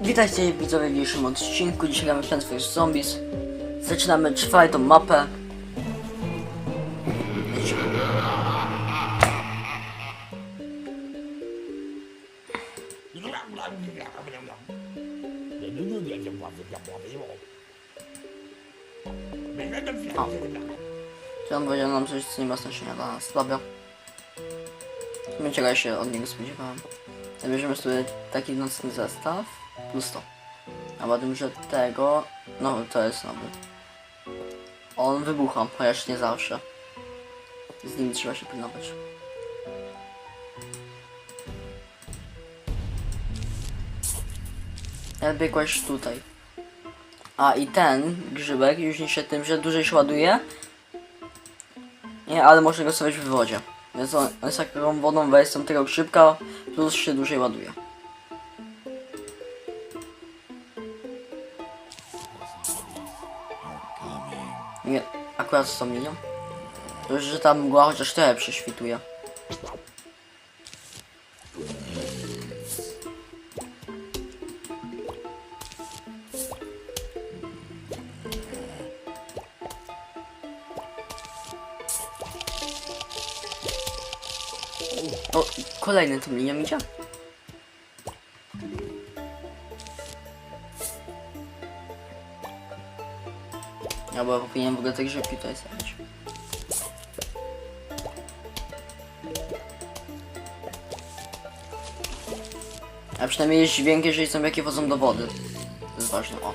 Witajcie widzowie w dzisiejszym odcinku. Dzisiaj gramy Plants vs Zombies. Zaczynamy czwartą mapę. Lecimy. Czy on powiedział nam coś, co nie ma znaczenia dla nas? Dobra. Czego ja się od niego spodziewałem. Zabierzemy sobie taki nocny zestaw plus to. A potem, że tego, no to jest nowy. On wybucha, chociaż nie zawsze. Z nim trzeba się pilnować. Ja biegłeś tutaj. A i ten grzybek już niż się tym, że dłużej się ładuje. Nie, ale można go stawiać w wodzie. Więc on, on jest taką wodą wersją tego grzybka, plus się dłużej ładuje. Nie, akurat z tą linią. To już, że ta mgła chociaż trochę prześwituje. O, kolejny tą linią idzie. Ja bo powinienem w ogóle te grzybki tutaj stawić. A przynajmniej jest dźwięk, jeżeli są jakie wchodzą do wody. To jest ważne, o.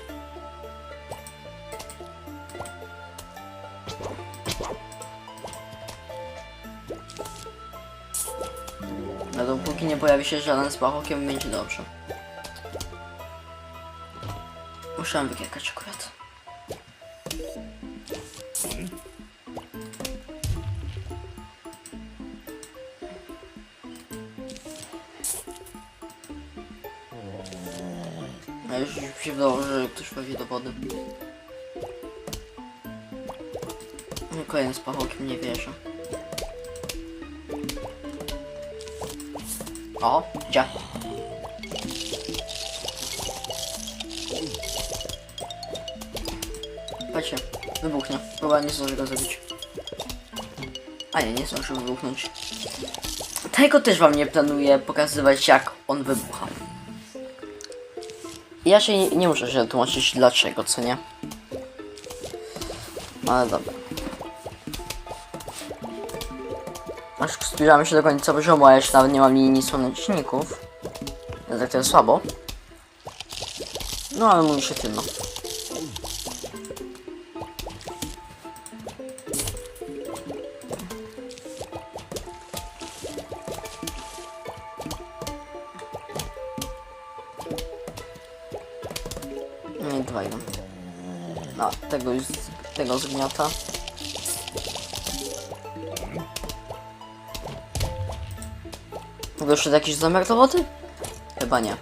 No dopóki nie pojawi się żaden z pachokiem, będzie dobrze. Musiałem wykiekać akurat. Ktoś wchodzi do wody. No, Kolejny z pachokiem, nie wierzę. O, gdzie? Patrzcie, wybuchnie. Chyba nie zdąży go zabić. A nie, nie zdąży wybuchnąć. Tego też wam nie planuję pokazywać, jak on wybucha. Ja się nie, nie muszę się tłumaczyć dlaczego, co nie? Ale dobra. Aż zbliżamy się do końca poziomu, a jeszcze nawet nie mam linii słoneczników. Więc tak to jest słabo. No ale mówi się tym, no. Tego zgniata. W ogóle jeszcze jakiś zamek do wody? Chyba nie.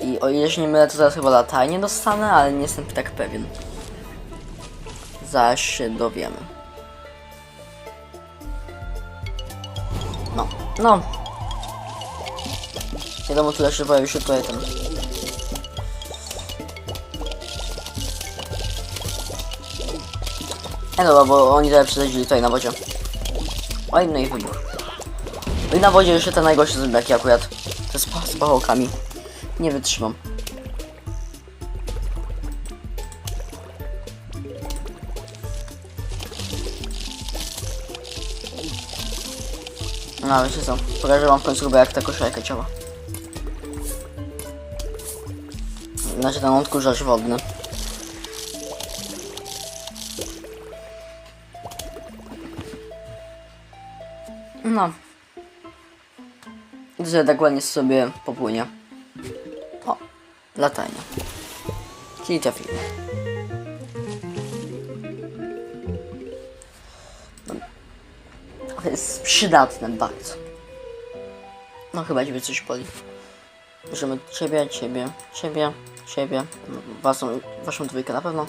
I o ile się nie mylę, to zaraz chyba latarnię dostanę, ale nie jestem tak pewien. Zaraz się dowiemy. No, no. Wiadomo, tyle się pojawił się tutaj ten. Dobra, bo oni tutaj przylecieli tutaj na wodzie. Oj, no i wybuch. No i na wodzie jeszcze te najgorsze zębiaki akurat. Te z, z pachołkami. Nie wytrzymam. No ale się co, pokażę wam w końcu chyba jak ta koszarka działa. Znaczy ten odkurzacz wodny. Że tak ładnie sobie popłynie. O, latanie. Czyli trafimy. To jest przydatne bardzo. No chyba ciebie coś boli. Bierzemy ciebie, ciebie, ciebie, ciebie, waszą, waszą dwójkę na pewno.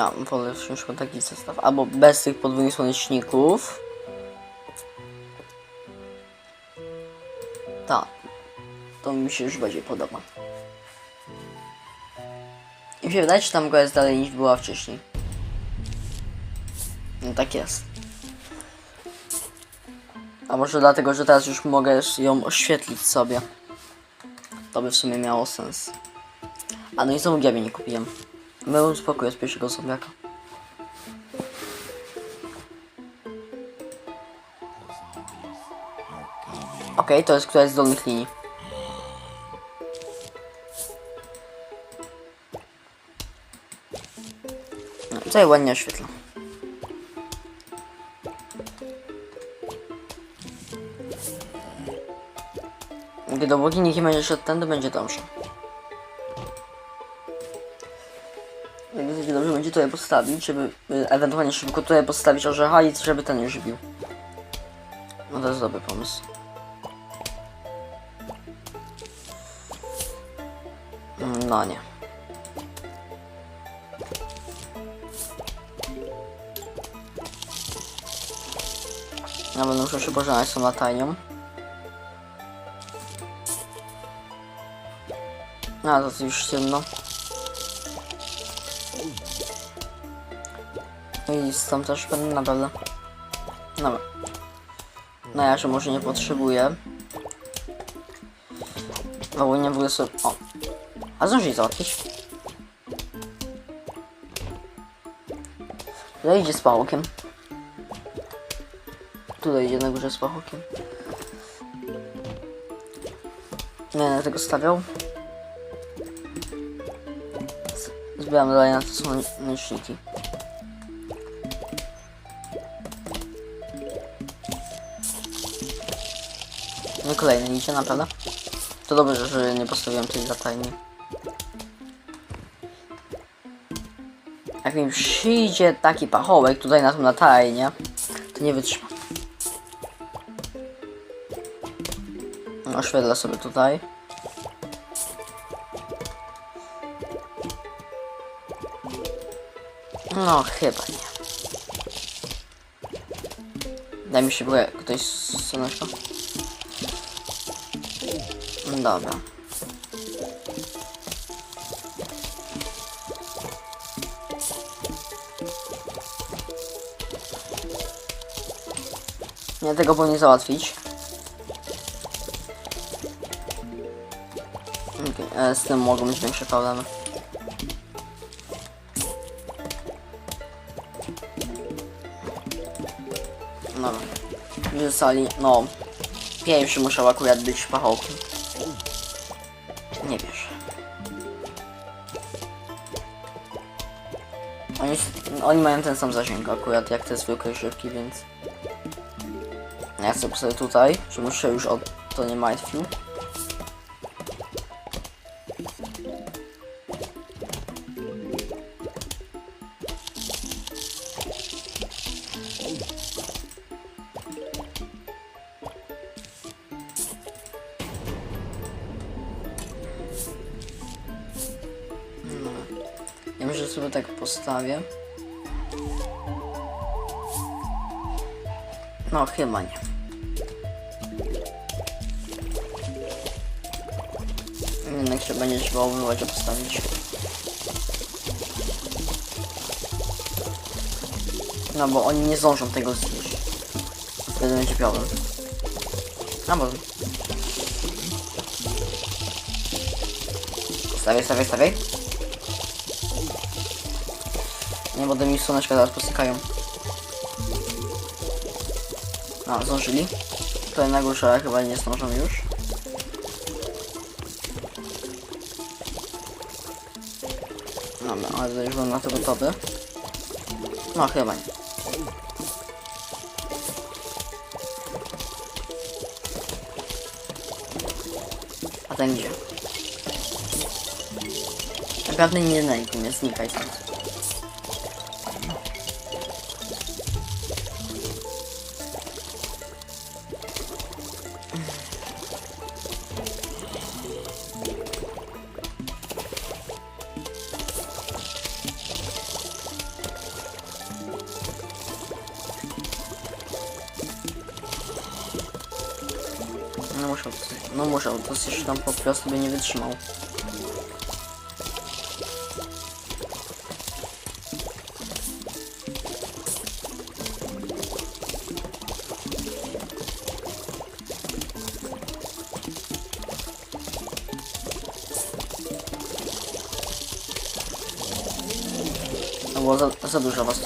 No, wolę wziąć taki zestaw. Albo bez tych podwójnych słoneczników. Tak. To mi się już bardziej podoba. I mi się wydaje, że tam go jest dalej niż była wcześniej. No tak jest. A może dlatego, że teraz już mogę ją oświetlić sobie. To by w sumie miało sens. A no i znowu giabie nie kupiłem. Byłem spokój z pierwszego zombiaka. Okej, to jest któraś z dolnych linii. No, tutaj ładnie oświetla. Gdy dopóki nikt nie będzie szedł tędy, będzie dobrze. Dobrze, będzie tutaj postawić, żeby y, ewentualnie szybko tutaj postawić orzecha i żeby ten już bił. No to jest dobry pomysł. Mm, No nie. Ja będę musiał się pożegnać z tą latajnią. A, to już ciemno. I stąd też będę naprawdę. Dobra. No ja się może nie potrzebuję. No nie w ogóle sobie... O. A zdążyli załatwić. Tutaj idzie z pachołkiem. Tutaj idzie na górze z pachołkiem. Nie będę tego stawiał. Zbieram dalej na to są No kolejny idzie, naprawdę. To dobrze, że nie postawiłem tej latajni. Jak mi przyjdzie taki pachołek tutaj na tą latajnię, to nie wytrzymam. Oświetlę sobie tutaj. No, chyba nie. Daj mi się było ktoś słoneczko. Dobra. Nie tego powinien załatwić. Okay, z tym mogą być większe problemy. Dobra. Wysali, no. Pierwszy musiał akurat być pachołkiem. Nie wiesz. Oni, oni mają ten sam zasięg akurat jak te zwykłe szybki, więc... Ja sobie tutaj, żebym się już o to nie martwił. Postawię. No, chyba nie. Jednak się będzie trzeba ubywać, postawić. No bo oni nie zdążą tego znieść. Wtedy będzie problem. No bo... Stawiaj, stawiaj, stawiaj. Nie, bo mi słoneczka zaraz posykają. A, zdążyli. Tutaj na górze chyba nie zdążą już. Dobra, ale już byłem na to gotowy. No, chyba nie. A ten gdzie? Naprawdę nie denerwuj mnie, znikaj stąd. Musiał, no musiał, to jeszcze tam po prostu by nie wytrzymał. No bo za, za dużo was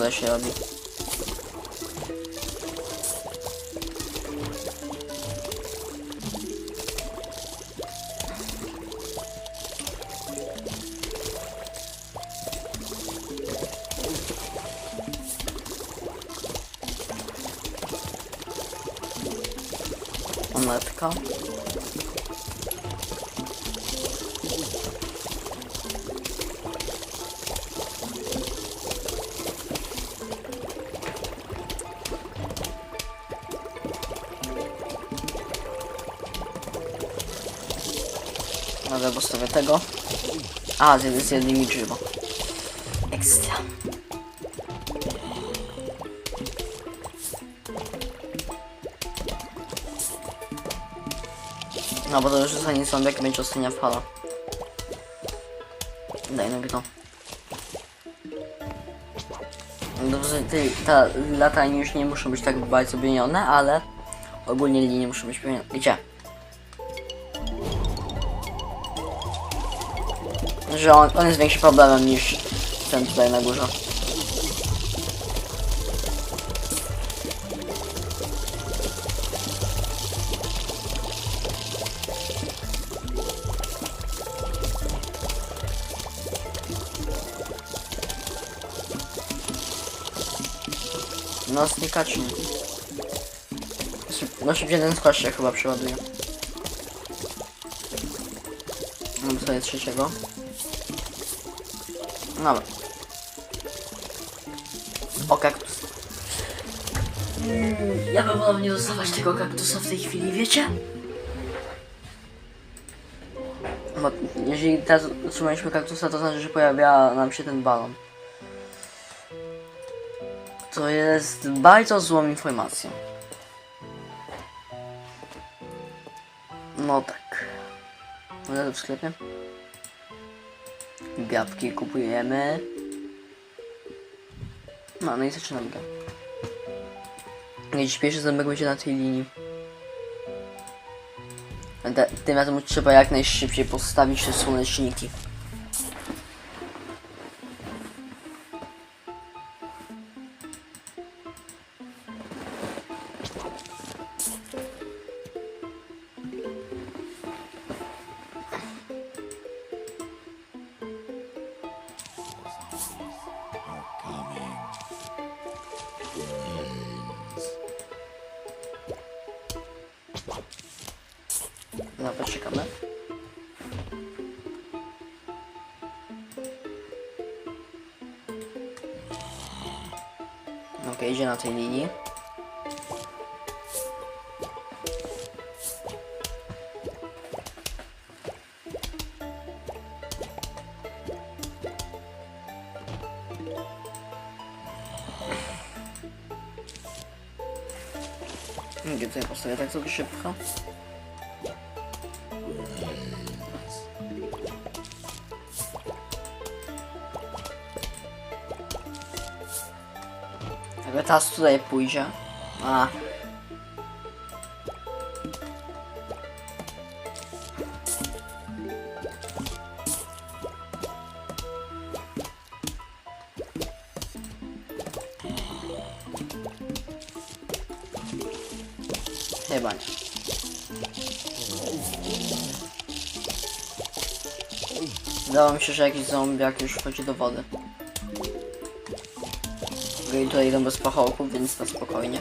Monetka. Może postawię tego. A, z, z jednymi grzyba. Ekstra. No bo to już zostanie zombie, będzie ostatnia fala. Daj no to. Dobrze, ty, ta latania już nie muszą być tak bardzo pienione, ale ogólnie linie muszą być pienione. Gdzie? Że on, on jest większym problemem niż ten tutaj na górze. No znikaczy. No szybciej ten skład się chyba przeładuje. Mam sobie trzeciego. Dobra. O kaktus. Mm, Ja bym wolał nie dostawać tego kaktusa w tej chwili, wiecie? Bo jeżeli teraz otrzymaliśmy kaktusa, to znaczy, że pojawia nam się ten balon. To jest bardzo złą informacją. No tak. Ile w sklepie? Gawki kupujemy. No, no i zaczynamy go. Jakiś pierwszy zębek będzie na tej linii. Tym razem trzeba jak najszybciej postawić te słoneczniki. Okej, idzie na tej linii. Gdzie ja postawię tak sobie szybko? Teraz tutaj pójdzie. A. Chyba nie. Wydawało mi się, że jakiś zombiak już wchodzi do wody. No i idą bez pachołków, więc na spokojnie.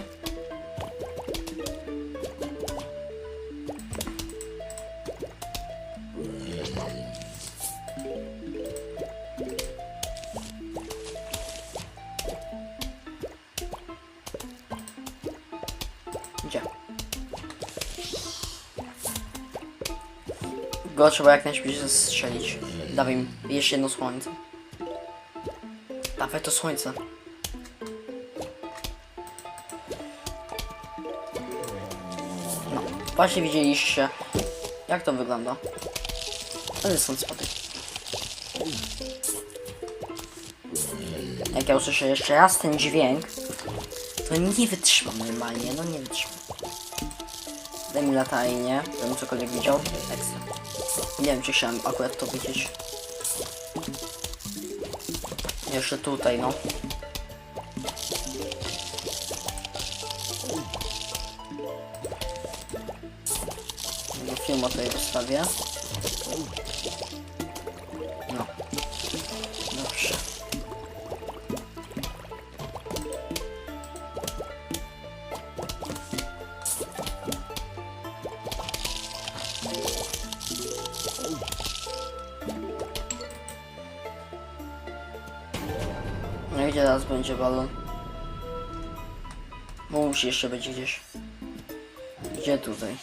Gdzie? Go trzeba jak najszybciej zastrzelić. Dawaj mi jeszcze jedno słońce. Dawaj to słońce. Właśnie widzieliście, jak to wygląda. To są spody. Jak ja usłyszę jeszcze raz ten dźwięk, to nie wytrzymam normalnie, no nie wytrzymam. Daj mi latajnie, żebym cokolwiek widział. Ekstra. Nie wiem, czy chciałem akurat to widzieć. Jeszcze tutaj, no. Tego filmu tutaj zostawię. No. Dobrze. No i gdzie teraz będzie balon? Bo musi jeszcze być gdzieś. Gdzie tutaj?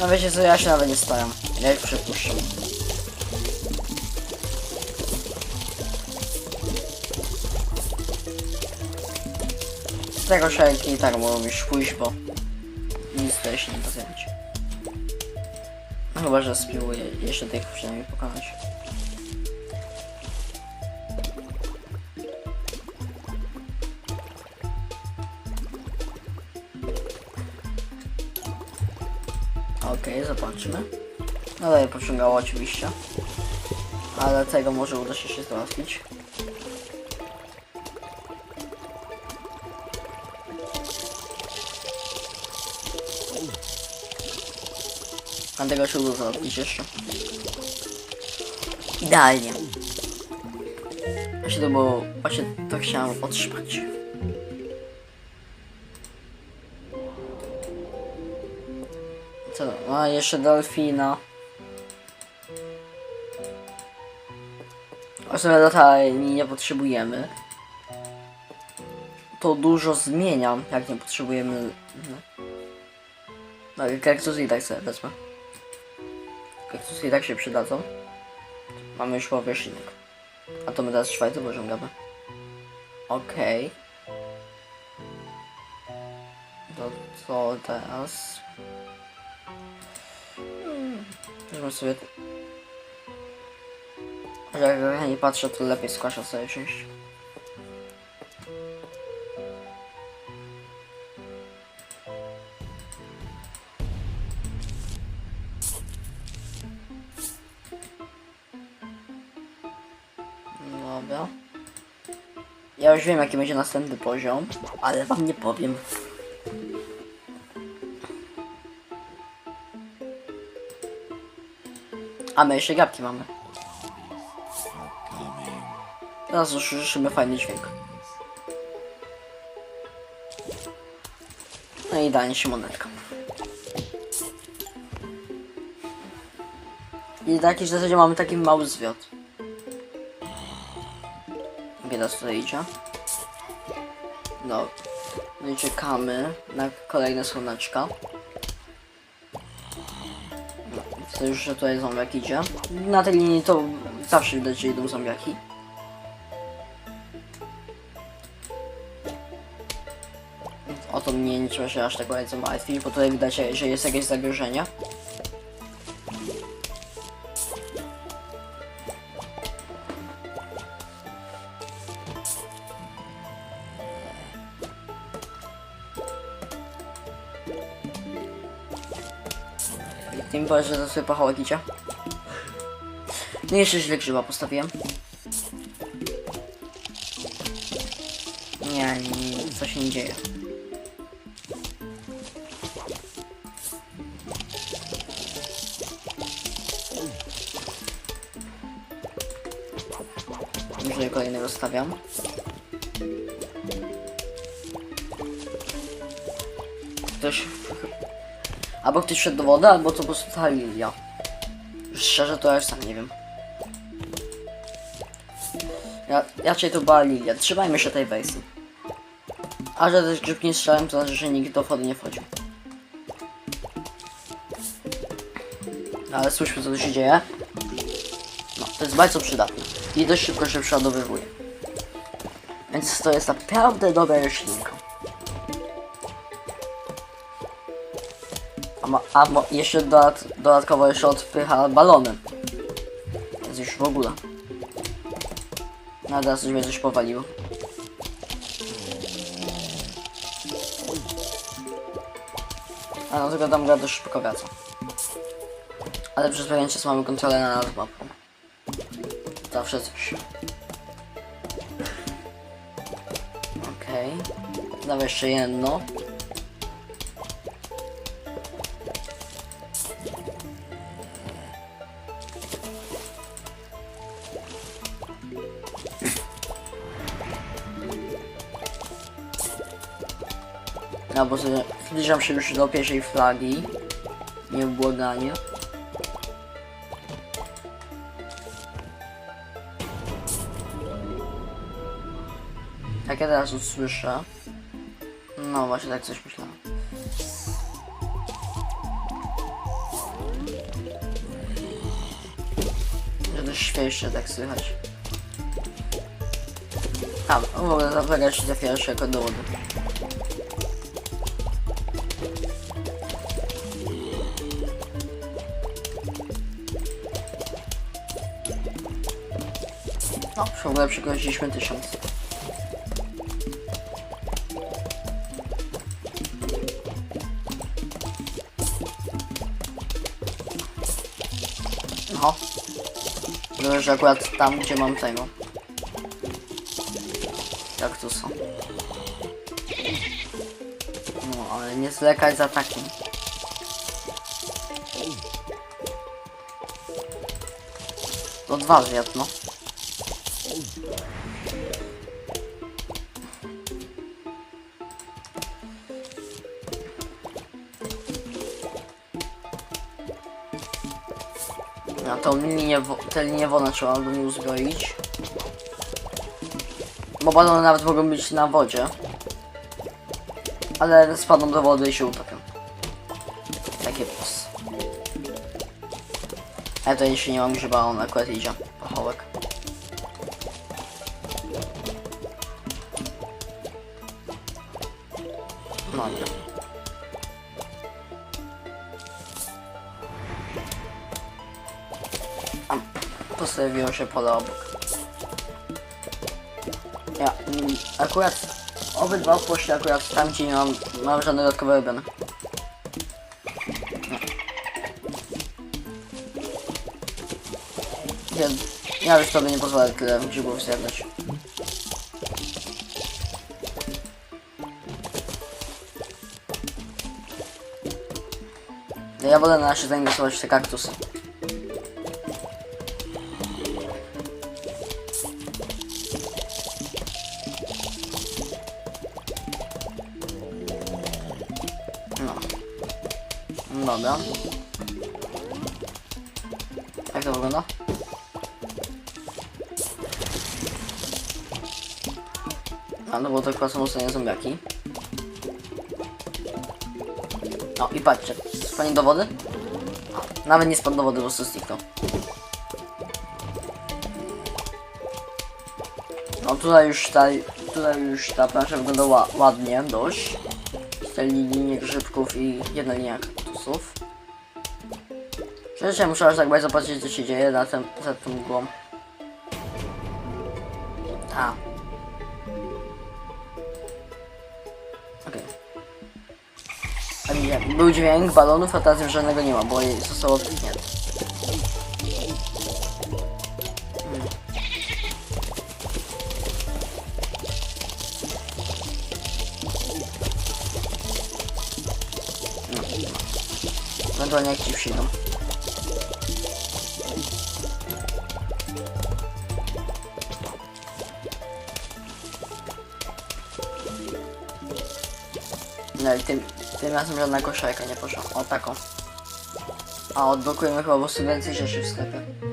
No wiecie co, ja się nawet nie staram. Ja ich przepuszczam. Z tego szerki i tak mogą już pójść, bo nic tutaj się nie da zrobić. Chyba, że spróbuję jeszcze tych przynajmniej pokonać. Okej, zobaczmy. No dalej pociągało oczywiście. Ale tego może uda się się załatwić. A tego się uda załatwić jeszcze. Idealnie. Właśnie to było... Właśnie to chciałem otrzymać. Co? A jeszcze delfina. Osoby latarni nie potrzebujemy. To dużo zmieniam, jak nie potrzebujemy. No, no i kaktusy i tak sobie wezmę. Kaktusy i tak się przydadzą. Mamy już powierzchnik. A to my teraz czwarty poziom gramy. Okej. To co teraz? Weźmy sobie... Jak ja nie patrzę, to lepiej skłaszam sobie wziąć. Dobra. Ja już wiem jaki będzie następny poziom, ale wam nie powiem. A my jeszcze gapki mamy. Teraz już słyszymy fajny dźwięk. No i danie się monetka. I w jakiejś zasadzie mamy taki mały zwiot. Bieda tutaj idzie. No. No i czekamy na kolejne słoneczka. To już, że tutaj zombiak idzie. Na tej linii to zawsze widać, że idą zombiaki. O to mnie nie trzeba się aż tak bardzo martwić, bo tutaj widać, że jest jakieś zagrożenie. Bardziej, że sobie pachała kicia. No jeszcze źle grzyba postawiłem. Nie, nie, co się nie dzieje. Już kolejnego stawiam. Ktoś... Albo ktoś szedł do wody, albo to po prostu ta lilia. Szczerze to ja już sam nie wiem. Ja, raczej to była lilia. Trzymajmy się tej wersji. A że też grzybki nie strzelałem, to znaczy, że nikt do wody nie wchodził. No, Ale słyszmy co tu się dzieje. No, to jest bardzo przydatne. I dość szybko się przeładowywuje. Więc to jest naprawdę dobra roślinka. A, a jeszcze dodat, dodatkowo jeszcze odpycha balony. Więc już w ogóle. No teraz mnie coś powaliło. A no tylko tam gra dość szybko wraca. Ale przez pewien czas mamy kontrolę nad mapą. Zawsze coś. Okej. Okay. Dawaj jeszcze jedno. Bo zbliżam się już do pierwszej flagi. Nieubłaganie. Jak ja teraz usłyszę. No właśnie tak coś myślałem. Że dość świeższe tak słychać. A, w ogóle zabrać się pierwsze jako dowodu. No, w ogóle przekroczyliśmy tysiąc. No. Dobrze, że akurat tam, gdzie mam tego. Jak to są. No, ale nie zlekać za takim. To dwa zjadł, no. Tą linię, wo- tę linię wodną trzeba mi uzbroić. Bo balony nawet mogą być na wodzie. Ale spadną do wody i się utopią. Takie plus. A ja to jeszcze nie mam grzyba, on akurat idzie. Pachołek. Postawiło się pole obok. Ja mm, akurat obydwa poszli akurat tam gdzie nie mam, mam żadne dodatkowe robione. Ja, ja już sobie nie pozwolę tyle grzybów zjadać. Ja wolę na razie zainwestować w te kaktusy. Dobra. Jak to wygląda? A no bo to chyba są ostatnie zombiaki. O i patrzcie, spadnie do wody? Nawet nie spadł do wody, po prostu. No tutaj już ta, tutaj już ta plansza wygląda ła, ładnie, dość. Cztery linie grzybków i jedna linia Przecież ja muszę aż tak bardzo zobaczyć co się dzieje za, tym, za tą mgłą. A. Okej. Nie, był dźwięk balonów, a teraz już żadnego nie ma, bo zostało wyknięte. Ewentualnie jak ci przyjdą. No i tym, tym razem żadna koszarka nie poszła. O taką. A odblokujemy chyba po prostu więcej rzeczy w sklepie.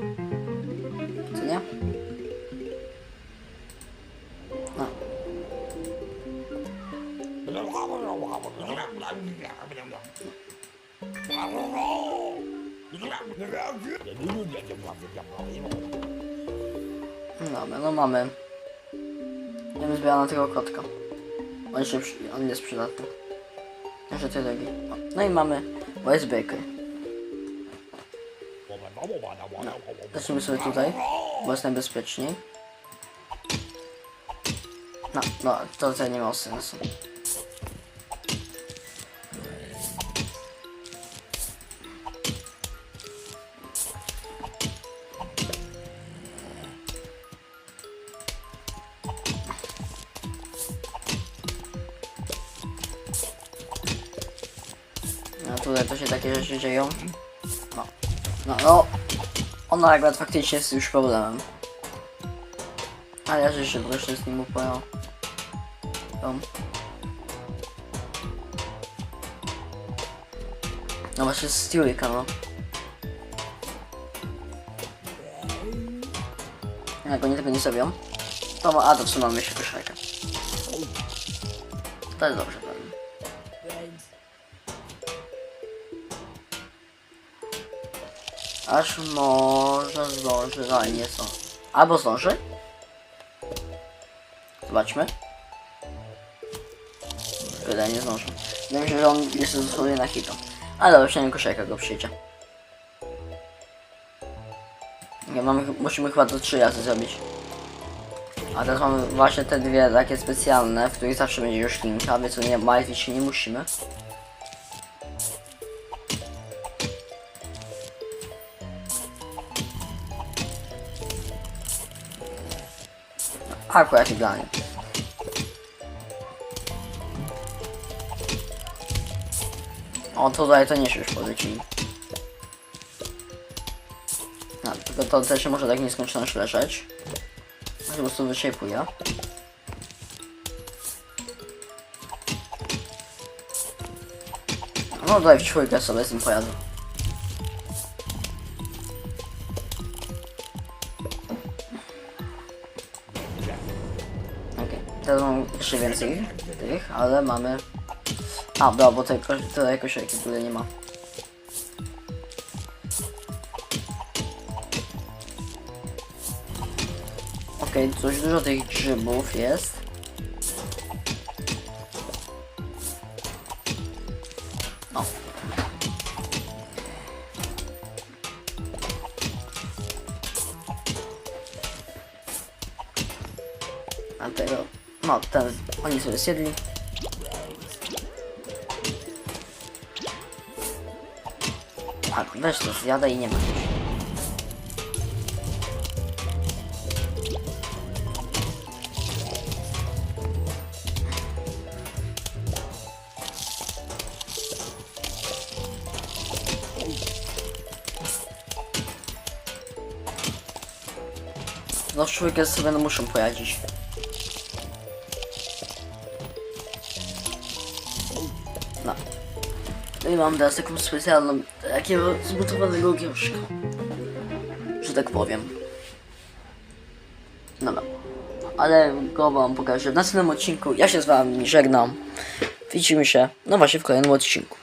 On, się, on jest przydatny. Jeszcze tyle. No, no i mamy Wise Baker. Zacznijmy sobie tutaj, bo jest najbezpieczniej. No, no, to tutaj nie ma sensu. Takie rzeczy dzieją. No, no, no. Ona akurat faktycznie jest już problemem. Ale ja się wreszcie z nim uporał. Tom. No właśnie z Stewika, no. Jak oni tego nie zrobią, to ma... A, to w sumie mamy jeszcze. To jest dobrze, Aż może zdąży, ale nie są. Albo zdąży? Zobaczmy. Wydaje nie zdąży. Wiem, że on jest dosłownie na hita. Ale dobra, przynajmniej koszajka go przyjdzie. Nie, mamy, musimy chyba to trzy razy zrobić. A teraz mamy właśnie te dwie takie specjalne, w których zawsze będzie już linka, więc nie martwić się nie musimy. Akurat idealnie. O, tutaj to nie się już podrzucili. No, tylko to też może tak nieskończoność leżeć. Po prostu wyczerpuje. No tutaj w czwórkę sobie z nim pojadę. Jeszcze więcej tych, ale mamy... A, dobra, bo ko- tutaj koszejki w ogóle nie ma. Okej, coś dużo tych grzybów jest. O. A tego, no ten, oni sobie zjedli. A, weź to zjada i nie ma. No czwórkę sobie no muszą pojadzić. No i mam teraz taką specjalną, takiego zbudowanego książkę. Że tak powiem. Dobra. Ale go wam pokażę w następnym odcinku. Ja się z wami żegnam. Widzimy się, no właśnie w kolejnym odcinku.